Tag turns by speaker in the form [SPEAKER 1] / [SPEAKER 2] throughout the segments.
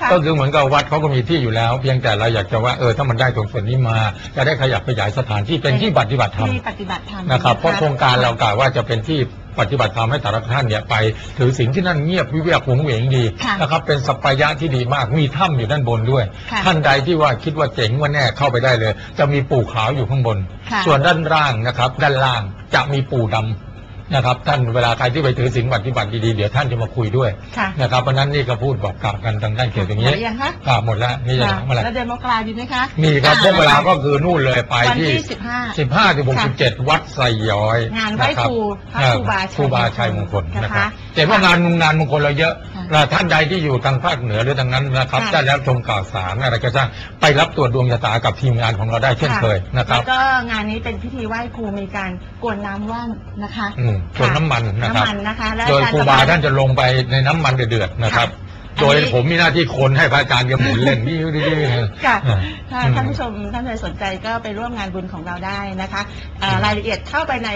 [SPEAKER 1] ค่ะ
[SPEAKER 2] ก็คือเหมือนกับวัดเขาก็มีที่อยู่แล้ว เพียงแต่เราอยากจะว่าเออถ้ามันได้ตรงส่วนนี้มา จะได้ขยับขยายสถานที่เป็นที่ปฏิบัติธรรม
[SPEAKER 1] ที่ปฏิบัติธรรม
[SPEAKER 2] นะครับเพราะโครงการเรากล่าวว่าจะเป็นที่ปฏิบัติธรรมให้แต่ละท่านเนี่ยไปถือสิ่งที่นั่นเงียบวิเวกหวงเหวงดี
[SPEAKER 1] ค่ะ
[SPEAKER 2] นะครับเป็นสัปปายะที่ดีมากมีถ้ำอยู่ด้านบนด้วย
[SPEAKER 1] ค่ะ
[SPEAKER 2] ท่านใดที่ว่าคิดว่าเจ๋งว่าแน่เข้าไปได้เลย จะมีปู่ขาวอยู่ข้างบน
[SPEAKER 1] ค่ะ
[SPEAKER 2] ส่วนด้านล่างนะครับ ด้านล่างจะมีปู่ดำ นะครับท่านเวลาใครที่ไปถือศีลปฏิบัติดีๆเดี๋ยวท่านจะมาคุยด้วย
[SPEAKER 1] ค่ะ
[SPEAKER 2] นะครับเพราะฉะนั้นนี่ก็พูดบอกกล่าวกันทางด้านเกี่ยวกับอย่าง
[SPEAKER 1] หม
[SPEAKER 2] นี้
[SPEAKER 1] ดหรือยังคะ
[SPEAKER 2] อ่าหมดแล้วนี่จะ
[SPEAKER 1] ค่ะ
[SPEAKER 2] เมื่อไหร่
[SPEAKER 1] แล้วเดือนมกราดีไหมคะ
[SPEAKER 2] มีครับ
[SPEAKER 1] อ่
[SPEAKER 2] พวกเวลาก็คือนู่นเลยไป
[SPEAKER 1] วัน
[SPEAKER 2] ที่
[SPEAKER 1] ที่สิบห้า
[SPEAKER 2] สิบห้าถึงหกสิบเจ็ดวัดไซย้อย
[SPEAKER 1] งานไหว้ครูพระ
[SPEAKER 2] เอ่อ
[SPEAKER 1] ครูบาชัย
[SPEAKER 2] ครูบาชัยมงคล
[SPEAKER 1] นะคะ
[SPEAKER 2] นะครับเห็นว่างานงานมงคลเราเยอะ
[SPEAKER 1] ค่ะ
[SPEAKER 2] และท่านใดที่อยู่ทางภาคเหนือหรือทางนั้นนะครับ
[SPEAKER 1] ค่ะ
[SPEAKER 2] ได้รับชมข่าวสารอะไรก็ช่างไปรับตรวจดวงชะตากับทีมงานของเราได้เช่นเคยนะครับ
[SPEAKER 1] แล้วก็งานนี้เป็นพิธีไหว้ครูมีการกรวดน้ำว่านนะคะ
[SPEAKER 2] อืมส่วนน้ำมันนะครับ
[SPEAKER 1] น้ำมันนะคะและ
[SPEAKER 2] โดย
[SPEAKER 1] อจ
[SPEAKER 2] ครูบาท่านจะลงไปในน้ำมันเดือดๆนะครับ
[SPEAKER 1] ค่ะ
[SPEAKER 2] โดย
[SPEAKER 1] อันนี้
[SPEAKER 2] ผมมีหน้าที่คนให้พระอาจารย์ยหมุนเล่นนี่ดีๆ
[SPEAKER 1] ค่ะ
[SPEAKER 2] อ่า
[SPEAKER 1] ถ้า
[SPEAKER 2] อืม
[SPEAKER 1] ท่านผู้ชมท่านใดสนใจก็ไปร่วมงานบุญของเราได้นะคะเอ่อรายละเอียดเข้าไปใน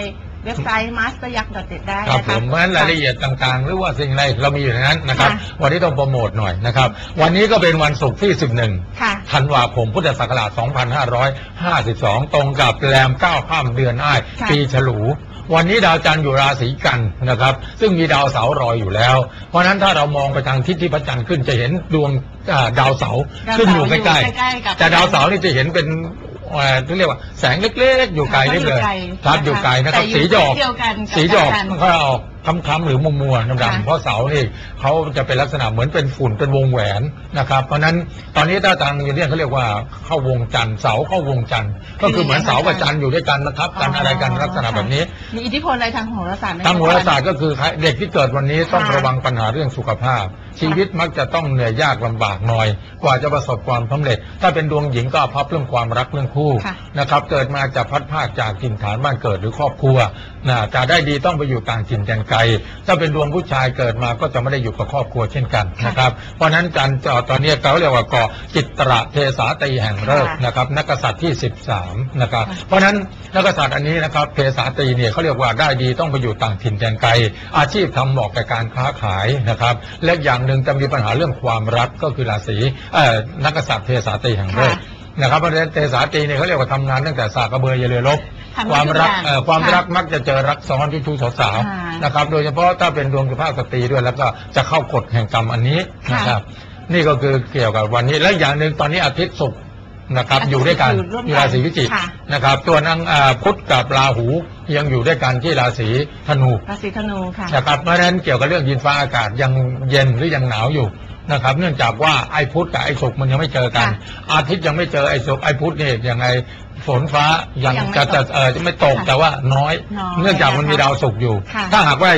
[SPEAKER 1] เว็บไซต์ masteryak.net ได้
[SPEAKER 2] ครับ
[SPEAKER 1] นะ
[SPEAKER 2] ผ
[SPEAKER 1] คะ
[SPEAKER 2] มเพราะฉะนั้นรายละเอียดต่างๆ หรือว่าสิ่งใดเรามีอยู่ในนั้นนะครับ
[SPEAKER 1] ค่ะ
[SPEAKER 2] วันนี้ต้องโปรโมทหน่อยนะครับ วันนี้ก็เป็นวันศุกร์ที่11
[SPEAKER 1] ค่ะ
[SPEAKER 2] ธันวาคมพุทธศักราช 2552 ตรงกับแรม 9 ข้ามเดือนอ้าย
[SPEAKER 1] ค่ะ
[SPEAKER 2] ปีฉลู วันนี้ดาวจันทร์อยู่ราศีกันนะครับ ซึ่งมีดาวเสาร์รอยอยู่แล้ว เพราะฉะนั้นถ้าเรามองไปทางทิศที่พระจันทร์ขึ้นจะเห็นดวงอ่าดาวเสาร์
[SPEAKER 1] ดาวเสาร์
[SPEAKER 2] ขึ้นอยู่ใกล้
[SPEAKER 1] อยู่ใกล้ๆกับ
[SPEAKER 2] ๆแต่ดาวเสาร์นี่จะเห็นเป็น เอ่อที่เรียกว่าแสงเล็กๆอยู่ไกลนิดเลย
[SPEAKER 1] อยู่ไกล
[SPEAKER 2] ครับ
[SPEAKER 1] นะคะ
[SPEAKER 2] อยู่ไกลนะครับ
[SPEAKER 1] แต่อยู่
[SPEAKER 2] สีจะออก
[SPEAKER 1] เดียวกันกับ
[SPEAKER 2] สีจะออก
[SPEAKER 1] ดาวจันทร์
[SPEAKER 2] ก็ออกคล้ำๆหรือมัวๆ
[SPEAKER 1] ค่ะ
[SPEAKER 2] ดำๆเพราะเสานี่เขาจะเป็นลักษณะเหมือนเป็นฝุ่นเป็นวงแหวนนะครับ เพราะฉะนั้นตอนนี้ถ้าทางยูเนียนเขาเรียกว่าเข้าวงจันทร์เสาเข้าวงจันทร์ก็คือเหมือนเสากับจันทร์อยู่ด้วยกันนะครับกันอะไรกันลักษณะแบบนี้
[SPEAKER 1] มีอิทธิพลอะไรทางโหราศาสตร์ไหม
[SPEAKER 2] ทางโหราศาสตร์ก็คือเด็กที่เกิดวันนี้ต้อง
[SPEAKER 1] ค่ะ
[SPEAKER 2] ระวังปัญหาเรื่องสุขภาพ ชีวิตมักจะต้องเหนื่อยยากลำบากหน่อย กว่าจะประสบความสำเร็จ ถ้าเป็นดวงหญิงก็อภัพเรื่องความรักเรื่องคู่
[SPEAKER 1] ค่ะ
[SPEAKER 2] นะครับ เกิดมาจะพัดภาคจากถิ่นฐานบ้านเกิดหรือครอบครัวนะจะได้ดีต้องไปอยู่ต่างถิ่นแดนไกล ถ้าเป็นดวงผู้ชายเกิดมาก็จะไม่ได้อยู่กับครอบครัวเช่นกันนะครับ เพราะฉะนั้นจันทร์จะตอนนี้เขาเรียกว่าก่อจิตระเทสาตรีแห่งฤกษ์
[SPEAKER 1] ค่ะ
[SPEAKER 2] นะครับ นักกษัตริย์ที่ 13นะครับ
[SPEAKER 1] ค่ะ
[SPEAKER 2] เพราะฉะนั้นนักกษัตริย์อันนี้นะครับเภสัชตรีเนี่ยเขาเรียกว่าได้ดีต้องไปอยู่ต่างถิ่นแดนไกล อาชีพทำเหมาะกับการค้าขายนะครับ และอย่างหนึ่งจะมีปัญหาเรื่องความรักก็คือราศีเอ่อนักกษัตริย์เภสัชตรีแห่งโลก
[SPEAKER 1] ค่ะ
[SPEAKER 2] นะครับเพราะฉะนั้นเภสัชตรีเนี่ยเขาเรียกว่าทำงานตั้งแต่สากกระเบือเยลเรือรบ
[SPEAKER 1] ทำได้
[SPEAKER 2] ความรัก
[SPEAKER 1] ทุกอย่าง
[SPEAKER 2] เอ่อความ
[SPEAKER 1] ค่ะ
[SPEAKER 2] รักมักจะเจอรักซ้อนที่ชู้สาว
[SPEAKER 1] ค่ะ
[SPEAKER 2] ๆนะครับ โดยเฉพาะถ้าเป็นดวงสุภาพสตรีด้วยแล้วก็จะเข้ากฎแห่งกรรมอันนี้
[SPEAKER 1] ค่ะ
[SPEAKER 2] นะครับ นี่ก็คือเกี่ยวกับวันนี้และอย่างหนึ่งตอนนี้อาทิตย์ศุกร์ นะครับ
[SPEAKER 1] อาทิตย์
[SPEAKER 2] อยู่ด้วยกัน
[SPEAKER 1] อยู่ร่วมกัน
[SPEAKER 2] อยู่ราศีพิจิก
[SPEAKER 1] ค่ะ
[SPEAKER 2] นะครับตัวนางอ่าพุธกับราหูยังอยู่ด้วยกันที่ราศีธนู
[SPEAKER 1] ราศีธนูค่ะ
[SPEAKER 2] นะครับเพราะฉะนั้นเกี่ยวกับเรื่องดินฟ้าอากาศยังเย็นหรือยังหนาวอยู่นะครับเนื่องจากว่าไอ้พุธกับไอ้ศุกร์มันยังไม่เจอกัน
[SPEAKER 1] ค่ะ
[SPEAKER 2] อาทิตย์ยังไม่เจอไอ้ศุกร์ไอ้พุธเนี่ยยังไงฝนฟ้ายัง
[SPEAKER 1] ยังไม่
[SPEAKER 2] จะจะ
[SPEAKER 1] ตก
[SPEAKER 2] เออจะไม่ตก
[SPEAKER 1] ค่ะ
[SPEAKER 2] แต่ว่าน้อย
[SPEAKER 1] น้อย
[SPEAKER 2] เนื่องจากมันมีดาวศุกร์อยู่
[SPEAKER 1] ค่ะ
[SPEAKER 2] ถ้าหากว่า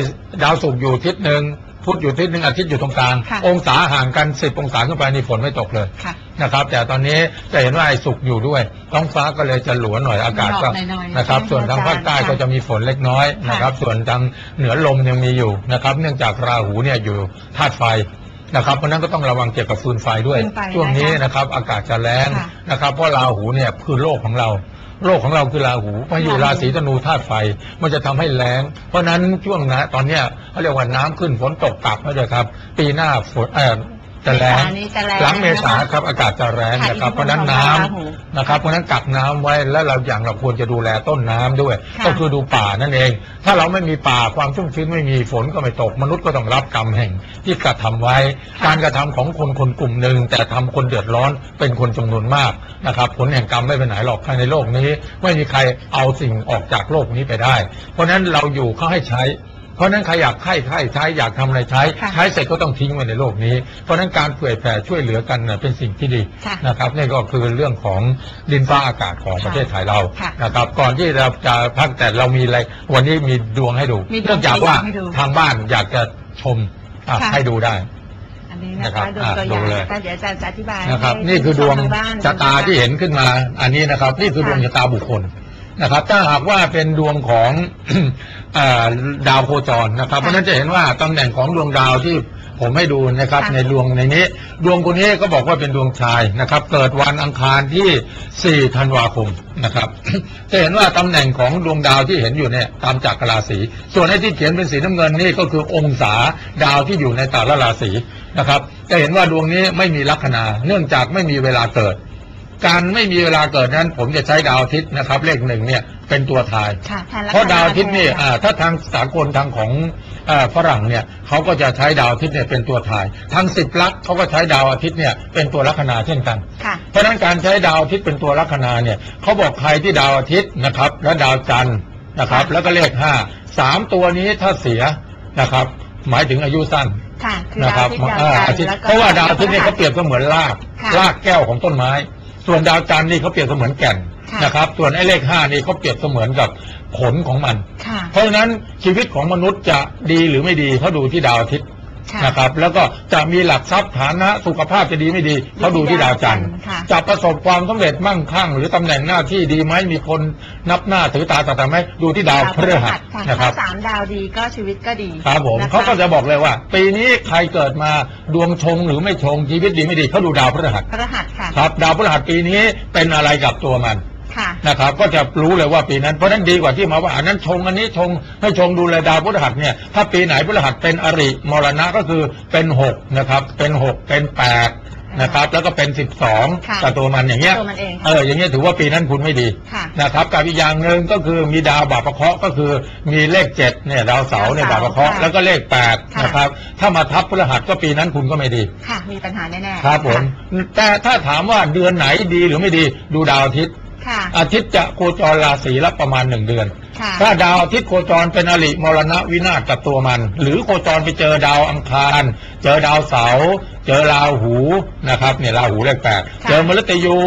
[SPEAKER 2] ดาวศุกร์อยู่ทิศหนึ่ง พุธอยู่ทิศหนึ่งอาทิตย์อยู่ตรงกลาง
[SPEAKER 1] ค่ะ
[SPEAKER 2] องศาห่างกันสิบองศาขึ้นไปนี่ฝนไม่ตกเลย
[SPEAKER 1] ค่ะ
[SPEAKER 2] นะครับ แต่ตอนนี้จะเห็นว่าไอ้ศุกร์อยู่ด้วย ท้องฟ้าก็เลยจะหลวหน่อยอากาศก็
[SPEAKER 1] หน่อยๆ
[SPEAKER 2] นะครับ
[SPEAKER 1] ใช่ไหม
[SPEAKER 2] ส่วนทางภาคใต้
[SPEAKER 1] อาจารย์
[SPEAKER 2] ก็จะมีฝนเล็กน้อยนะครับ
[SPEAKER 1] ค่ะ
[SPEAKER 2] ส่วนทางเหนือลมยังมีอยู่นะครับ เนื่องจากราหูเนี่ยอยู่ธาตุไฟ นะครับเพราะฉะนั้นก็ต้องระวังเกี่ยวกับฟืนไฟด้วย
[SPEAKER 1] ฟืนไฟ
[SPEAKER 2] ช่วงนี้
[SPEAKER 1] นะคะ
[SPEAKER 2] นะครับอากาศจะแรง
[SPEAKER 1] ค่ะ
[SPEAKER 2] นะครับ เพราะราหูเนี่ยคือโลกของเรา โลกของเราคือราหูมาอยู่
[SPEAKER 1] รา
[SPEAKER 2] รา
[SPEAKER 1] หู
[SPEAKER 2] ศีธนูธาตุไฟมันจะทำให้แรงเพราะฉะนั้นช่วงนะตอนเนี้ยเขาเรียกว่าน้ำขึ้นฝนตกกลับนะเด้อครับ ปีหน้าฝนเอ่อ จะแรง
[SPEAKER 1] เมษานี้จะแรง
[SPEAKER 2] หลังเมษา
[SPEAKER 1] นะคะ
[SPEAKER 2] ครับอากาศจะแรงนะครับ
[SPEAKER 1] ค่ะ
[SPEAKER 2] เพราะฉะนั้น
[SPEAKER 1] อิทธิพล
[SPEAKER 2] น้ำ
[SPEAKER 1] ของราหู
[SPEAKER 2] นะครับ เพราะฉะนั้นกักน้ำไว้แล้วเราอย่างเราควรจะดูแลต้นน้ำด้วย
[SPEAKER 1] ค่ะ
[SPEAKER 2] ก็คือดูป่านั่นเอง ถ้าเราไม่มีป่าความชุ่มชื้นไม่มีฝนก็ไม่ตก มนุษย์ก็ต้องรับกรรมแห่งที่กระทำไว้ การกระทำของคนคนกลุ่มหนึ่งแต่ทำคนเดือดร้อนเป็นคนจำนวนมากนะครับ ผลแห่งกรรมไม่ไปไหนหรอกภายในโลกนี้ ไม่มีใครเอาสิ่งออกจากโลกนี้ไปได้ เพราะฉะนั้นเราอยู่เขาให้ใช้ เพราะฉะนั้นใครอยากให้ใครใช้อยากทำอะไรใช้
[SPEAKER 1] ค่ะ
[SPEAKER 2] ใช้เสร็จก็ต้องทิ้งไว้ในโลกนี้ เพราะฉะนั้นการเผื่อแผ่ช่วยเหลือกันน่ะเป็นสิ่งที่ดี
[SPEAKER 1] ค่ะ
[SPEAKER 2] นะครับนี่ก็คือเรื่องของดินฟ้าอากาศของประเทศไทยเรา
[SPEAKER 1] ค่ะ
[SPEAKER 2] นะครับ ก่อนที่เราจะพักแต่เรามีอะไรวันนี้มีดวงให้ดู
[SPEAKER 1] มีดวง
[SPEAKER 2] เนื่องจากว่า
[SPEAKER 1] ให้ดู
[SPEAKER 2] ทางบ้านอยากจะชมอะ
[SPEAKER 1] ค่ะ
[SPEAKER 2] ให้ดูได้
[SPEAKER 1] อันนี้
[SPEAKER 2] นะ
[SPEAKER 1] นะ
[SPEAKER 2] ครั
[SPEAKER 1] คะ
[SPEAKER 2] บ
[SPEAKER 1] ดูตัวอย่าง
[SPEAKER 2] อะดูเลย
[SPEAKER 1] นะคะเดี๋ยวอาจารย์จะอธิบาย
[SPEAKER 2] นะครับ
[SPEAKER 1] ให้
[SPEAKER 2] นี่คือดวง
[SPEAKER 1] ทบ้าน
[SPEAKER 2] ชะตาที่เห็นขึ้นมา อันนี้นะครับ นี่คือดวงชะตาบุคคล นะครับ ถ้าหากว่าเป็นดวงของอ่าดาวโคจรนะครับ เพราะฉะนั้นจะเห็นว่าตำแหน่งของดวงดาวที่ผมให้ดูนะครับ
[SPEAKER 1] ค่ะ
[SPEAKER 2] ในดวงในนี้ ดวงคนนี้ก็บอกว่าเป็นดวงชายนะครับ เกิดวันอังคารที่ 4 ธันวาคมนะครับ จะเห็นว่าตำแหน่งของดวงดาวที่เห็นอยู่เนี่ยตามจักรราศี ส่วนไอ้ที่เขียนเป็นสีน้ำเงินนี่ก็คือองศาดาวที่อยู่ในแต่ละราศีนะครับ จะเห็นว่าดวงนี้ไม่มีลัคนา เนื่องจากไม่มีเวลาเกิด การไม่มีเวลาเกิดนั้น ผมจะใช้ดาวอาทิตย์นะครับ เลขหนึ่งเนี่ยเป็นตัวทาย
[SPEAKER 1] ค่ะแทนลัค
[SPEAKER 2] เพราะดาวอาทิตย์นี่
[SPEAKER 1] แท
[SPEAKER 2] อ่าถ้าทางสากลทางของอาฝรั่งเนี่ยเขาก็จะใช้ดาวอาทิตย์เนี่ยเป็นตัวถ่าย ทางสิบลักษณ์เขาก็ใช้ดาวอาทิตย์เนี่ยเป็นตัวลัคนาเช่นกัน
[SPEAKER 1] ค่ะ
[SPEAKER 2] เพราะฉะนั้นการใช้ดาวอาทิตย์เป็นตัวลัคนาเนี่ยเขาบอกใครที่ดาวอาทิตย์นะครับ และดาวจันทร์นะครับ แล้วก็เลขห้าสามตัวนี้ถ้าเสียนะครับ หมายถึงอายุสั้น
[SPEAKER 1] ค่ะ คือ
[SPEAKER 2] นะค
[SPEAKER 1] ดา
[SPEAKER 2] รั
[SPEAKER 1] ว
[SPEAKER 2] บ
[SPEAKER 1] อาทิตย์ดาว
[SPEAKER 2] อ่า
[SPEAKER 1] จันท
[SPEAKER 2] อาทิต
[SPEAKER 1] ร์
[SPEAKER 2] ย์
[SPEAKER 1] แล้วก็
[SPEAKER 2] เพราะว่าดาวอาทิตย์เนี่ยเขาเปรียบเสมือนราก
[SPEAKER 1] ค่ะ
[SPEAKER 2] รากแก้วของต้นไม้ ส่วนดาวจันทร์นี่เขาเปรียบเสมือนแก่น
[SPEAKER 1] ค่ะ
[SPEAKER 2] นะครับ ส่วนไอ้เลขห้านี่เขาเปรียบเสมือนกับขนของมัน
[SPEAKER 1] ค่ะ
[SPEAKER 2] เพราะฉะนั้นชีวิตของมนุษย์จะดีหรือไม่ดีเขาดูที่ดาวอาทิตย์
[SPEAKER 1] ค่ะ
[SPEAKER 2] นะครับ แล้วก็จะมีหลักทรัพย์ฐานะสุขภาพจะดีไม่ดีเขาดูที่ดาวจันทร์
[SPEAKER 1] ค่ะ
[SPEAKER 2] จะประสบความสำเร็จมั่งคั่ง หรือตำแหน่งหน้าที่ดีไหมมีคนนับหน้าถือตาต่างๆไหมดูที่ดาวพฤหัส
[SPEAKER 1] ค่ะ
[SPEAKER 2] นะครับ
[SPEAKER 1] ถ้าสามดาวดีก็ชีวิตก็ดี
[SPEAKER 2] ครับผม
[SPEAKER 1] นะคะ
[SPEAKER 2] เขาก็จะบอกเลยว่า ปีนี้ใครเกิดมาดวงชงหรือไม่ชงชีวิตดีไม่ดีเขาดูดาวพฤหัส
[SPEAKER 1] พฤหัสค่ะ
[SPEAKER 2] ครับดาวพฤหัสปีนี้เป็นอะไรกับตัวมัน
[SPEAKER 1] ค่ะ
[SPEAKER 2] นะครับ ก็จะรู้เลยว่าปีนั้นเพราะฉะนั้นดีกว่าที่มาว่าอันนั้นชงอันนี้ชงให้ชงดูเลยดาวพฤหัสเนี่ยถ้าปีไหนพฤหัสเป็นอริมรณะก็คือเป็นหกนะครับ เป็นหกเป็นแปดนะครับแล้วก็เป็นสิบสอง
[SPEAKER 1] ค่ะ
[SPEAKER 2] กับตัวมันอย่างเงี้ย
[SPEAKER 1] ตัวมันเองค่ะ
[SPEAKER 2] เอออย่างเงี้ยถือว่าปีนั้นคุณไม่ดี
[SPEAKER 1] ค่ะ
[SPEAKER 2] นะครับกับอีกอย่างหนึ่งก็คือมีดาวบาปะเคราะห์ก็คือมีเลขเจ็ดเนี่ยดาวเสาร์เนี่ยบา
[SPEAKER 1] ดาว
[SPEAKER 2] ปะ
[SPEAKER 1] เสาร์
[SPEAKER 2] เคราะห์
[SPEAKER 1] ค่ะ
[SPEAKER 2] แล้วก็เลขแปด
[SPEAKER 1] ค่ะ
[SPEAKER 2] นะครับถ้ามาทับพฤหัสก็ปีนั้นคุณก็ไม่ดี
[SPEAKER 1] ค่ะมีปัญหาแน่ๆ
[SPEAKER 2] ครับผมแต่ถ้าถามว่าเดือนไหนดีหรือไม่ดีดูดาวอาทิตย์
[SPEAKER 1] ค่ะ
[SPEAKER 2] อาทิตย์จะโคจรราศีละประมาณหนึ่งเดือน
[SPEAKER 1] ค่ะ
[SPEAKER 2] ถ้าดาวอาทิตย์โคจรเป็นอริมรณะวินาศกับตัวมัน หรือโคจรไปเจอดาวอังคาร เจอดาวเสาร์เจอราหูนะครับเนี่ยราหูเลขแปด
[SPEAKER 1] ค่ะ
[SPEAKER 2] เจอมฤตยู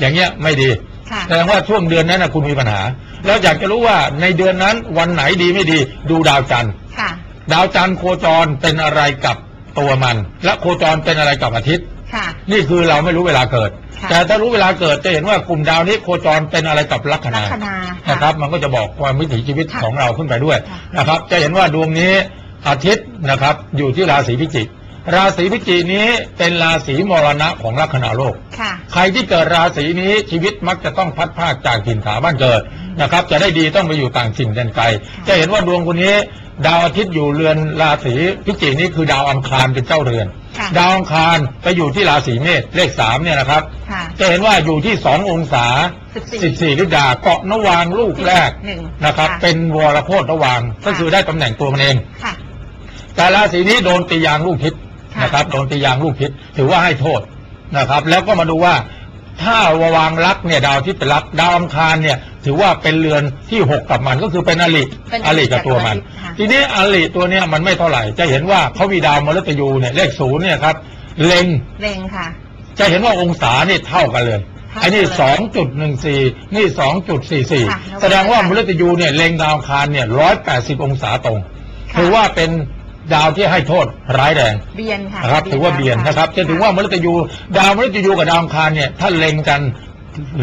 [SPEAKER 2] อย่างเงี้ยไม่ดี
[SPEAKER 1] ค่ะ
[SPEAKER 2] แสดงว่าช่วงเดือนนั้นนะคุณมีปัญหา แล้วอยากจะรู้ว่าในเดือนนั้นวันไหนดีไม่ดี ดูดาวจันทร์
[SPEAKER 1] ค่ะ
[SPEAKER 2] ดาวจันทร์โคจรเป็นอะไรกับตัวมัน และโคจรเป็นอะไรกับอาทิตย์
[SPEAKER 1] ค่ะ
[SPEAKER 2] นี่คือเราไม่รู้เวลาเกิด
[SPEAKER 1] ค่ะ
[SPEAKER 2] แต่ถ้ารู้เวลาเกิดจะเห็นว่ากลุ่มดาวนี้โคจรเป็นอะไรกับลัค
[SPEAKER 1] ลั
[SPEAKER 2] นา
[SPEAKER 1] คนา
[SPEAKER 2] นะครับ มันก็จะบอกความวิถีชีวิต
[SPEAKER 1] ค่ะ
[SPEAKER 2] ของเราขึ้นไปด้วย
[SPEAKER 1] ค่ะ
[SPEAKER 2] นะครับ จะเห็นว่าดวงนี้อาทิตย์นะครับอยู่ที่ราศีพิจิกราศีพิจิกนี้เป็นราศีมรณะของลัคนาโลก
[SPEAKER 1] ค่ะ
[SPEAKER 2] ใครที่เกิดราศีนี้ชีวิตมักจะต้องพัดพรากจากถิ่นฐานบ้านเกิดนะครับ จะได้ดีต้องไปอยู่ต่างถิ่นแดนไกล จะเห็นว่าดวงคนนี้ ดาวอาทิตย์อยู่เรือนราศีพิจิกนี้คือดาวอังคารเป็นเจ้าเรือน
[SPEAKER 1] ค่ะ
[SPEAKER 2] ดาวอังคารไปอยู่ที่ราศีเมษเลขสามเนี่ยนะครับ
[SPEAKER 1] ค่ะ
[SPEAKER 2] จะเห็นว่าอยู่ที่สององศา
[SPEAKER 1] 14
[SPEAKER 2] 14ลิดาเกาะนวางลูกแรก
[SPEAKER 1] หนึ่ง
[SPEAKER 2] นะครับ
[SPEAKER 1] ค่ะ
[SPEAKER 2] เป็นวรโคตรระวางก็คือได้ตำแหน่งตัวมันเอง
[SPEAKER 1] ค่ะ
[SPEAKER 2] แต่ราศีนี้โดนตียางลูกพิษ
[SPEAKER 1] ค่ะ
[SPEAKER 2] นะครับ โดนตียางลูกพิษถือว่าให้โทษนะครับ แล้วก็มาดูว่า ถ้าวางลักษณ์เนี่ยดาวที่เป็นลักษณ์ดาวอังคารเนี่ย ถือว่าเป็นเรือนที่หกกับมันก็คือเป็นอริ
[SPEAKER 1] เป็น
[SPEAKER 2] อริกับตัวมัน
[SPEAKER 1] ค่ะ
[SPEAKER 2] ทีนี้อริตัวเนี้ยมันไม่เท่าไหร่ จะเห็นว่าเขามีดาวมฤตยูเนี่ยเลขศูนย์เนี่ยครับเล็ง
[SPEAKER 1] เร่งค่ะ
[SPEAKER 2] จะเห็นว่าองศานี่เท่ากันเลย
[SPEAKER 1] เท่ากัน
[SPEAKER 2] ไอ้นี่
[SPEAKER 1] เลย
[SPEAKER 2] สองจุดหนึ่งสี่นี่สองจุดสี่สี่
[SPEAKER 1] ค่ะ
[SPEAKER 2] แสดงว่ามฤตยูเนี่ยเล็งดาวอังคารเนี่ยร้อยแปดสิบองศาตรง
[SPEAKER 1] ค่ะ
[SPEAKER 2] ถือว่าเป็น ดาวที่ให้โทษร้ายแรง
[SPEAKER 1] เบียนค่ะ
[SPEAKER 2] นะครับ ถือว่าเบียนนะครับจะถือว่ามฤตยูดาวมฤตยูกับดาวอังคารเนี่ยถ้าเล็งกัน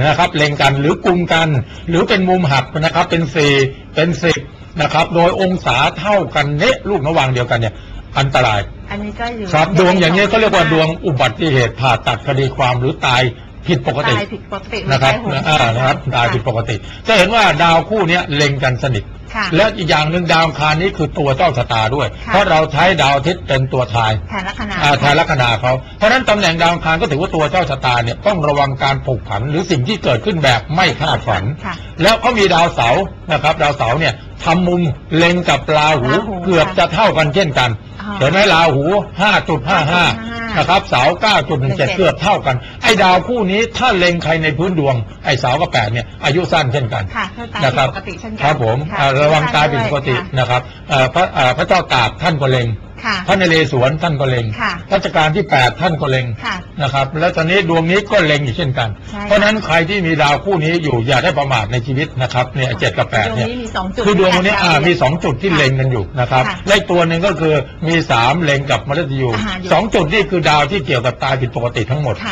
[SPEAKER 2] นะครับ เล็งกันหรือกุมกัน หรือเป็นมุมหักนะครับ เป็นสี่เป็นสิบนะครับ โดยองศาเท่ากันเนะลูกระวางเดียวกันเนี่ย อันตราย
[SPEAKER 1] อันนี้ก็อยู่
[SPEAKER 2] ครับดวงอย่างนี้ยเขาเรียกว่าดวงอุบัติเหตุผ่าตัดคดีความหรือตายผิดปกติ
[SPEAKER 1] ตายผิดปกติ
[SPEAKER 2] นะครับ
[SPEAKER 1] ไม่ใช่
[SPEAKER 2] อ่านะครับตายผิดปกติ จะเห็นว่าดาวคู่เนี้ยเล็งกันสนิท
[SPEAKER 1] ค่ะ
[SPEAKER 2] และอีกอย่างหนึ่งดาวอังคารนี้คือตัวเจ้าชะตาด้วย
[SPEAKER 1] ค่ะ
[SPEAKER 2] เพราะเราใช้ดาวอาทิตย์เป็นตัวทาย
[SPEAKER 1] แทนลัคนา
[SPEAKER 2] อ่าแทนลัคนาเขาเพราะฉะนั้นตำแหน่งดาวอังคารก็ถือว่าตัวเจ้าชะตาเนี่ยต้องระวังการผกผันหรือสิ่งที่เกิดขึ้นแบบไม่คาดฝัน
[SPEAKER 1] ค่ะ
[SPEAKER 2] แล้วเขามีดาวเสาร์นะครับ ดาวเสาร์เนี่ยทำมุมเล็งกับราหู
[SPEAKER 1] ราหู
[SPEAKER 2] เกือบจะเท่ากันเช่นกัน
[SPEAKER 1] อ่า
[SPEAKER 2] เห็นไหมราหู5.55นะครับเสาร์9.17เกือบเท่ากัน ไอ้ดาวคู่นี้ถ้าเล็งใครในพื้นดวง ไอ้เสาร์กับแปดเนี่ยอายุสั้นเช่นกัน
[SPEAKER 1] ค่ะถ้าตาย
[SPEAKER 2] นะค
[SPEAKER 1] ผิ
[SPEAKER 2] รั
[SPEAKER 1] ด
[SPEAKER 2] บ
[SPEAKER 1] ปกติเช่นกั
[SPEAKER 2] ครับผม
[SPEAKER 1] ค่ะ
[SPEAKER 2] อ่าระวังตายผิดปกติ
[SPEAKER 1] ค่ะ
[SPEAKER 2] นะครับเอ่อพระเอ่อพระเจ้าตากท่านก็เล็ง
[SPEAKER 1] ค่ะ
[SPEAKER 2] พระนเรศวรท่านก็เล็ง
[SPEAKER 1] ค่ะ
[SPEAKER 2] รัชกาลที่ 8 ท่านก็เล็ง
[SPEAKER 1] ค่ะ
[SPEAKER 2] นะครับ แล้วตอนนี้ดวงนี้ก็เล็งอีกเช่นกัน
[SPEAKER 1] ใช่
[SPEAKER 2] เพราะฉะนั้นใครที่มีดาวคู่นี้อยู่อย่าได้ประมาทในชีวิตนะครับเนี่ยเจ็ดกับแปด
[SPEAKER 1] ดวง
[SPEAKER 2] เนี่ย
[SPEAKER 1] นี้มีสองจุด
[SPEAKER 2] คือดวงวันนี้
[SPEAKER 1] ใอ่า
[SPEAKER 2] มีสองจุดที่
[SPEAKER 1] ค่ะ
[SPEAKER 2] เล็งกันอยู่นะครับ
[SPEAKER 1] ค่ะ
[SPEAKER 2] และอีกตัวหนึ่งก็คือมีสามเล็งกับมฤตยู
[SPEAKER 1] อ่าอยู่
[SPEAKER 2] สองจุดนี่คือดาวที่เกี่ยวกับตายผิดปกติทั้งหมด
[SPEAKER 1] ค่ะ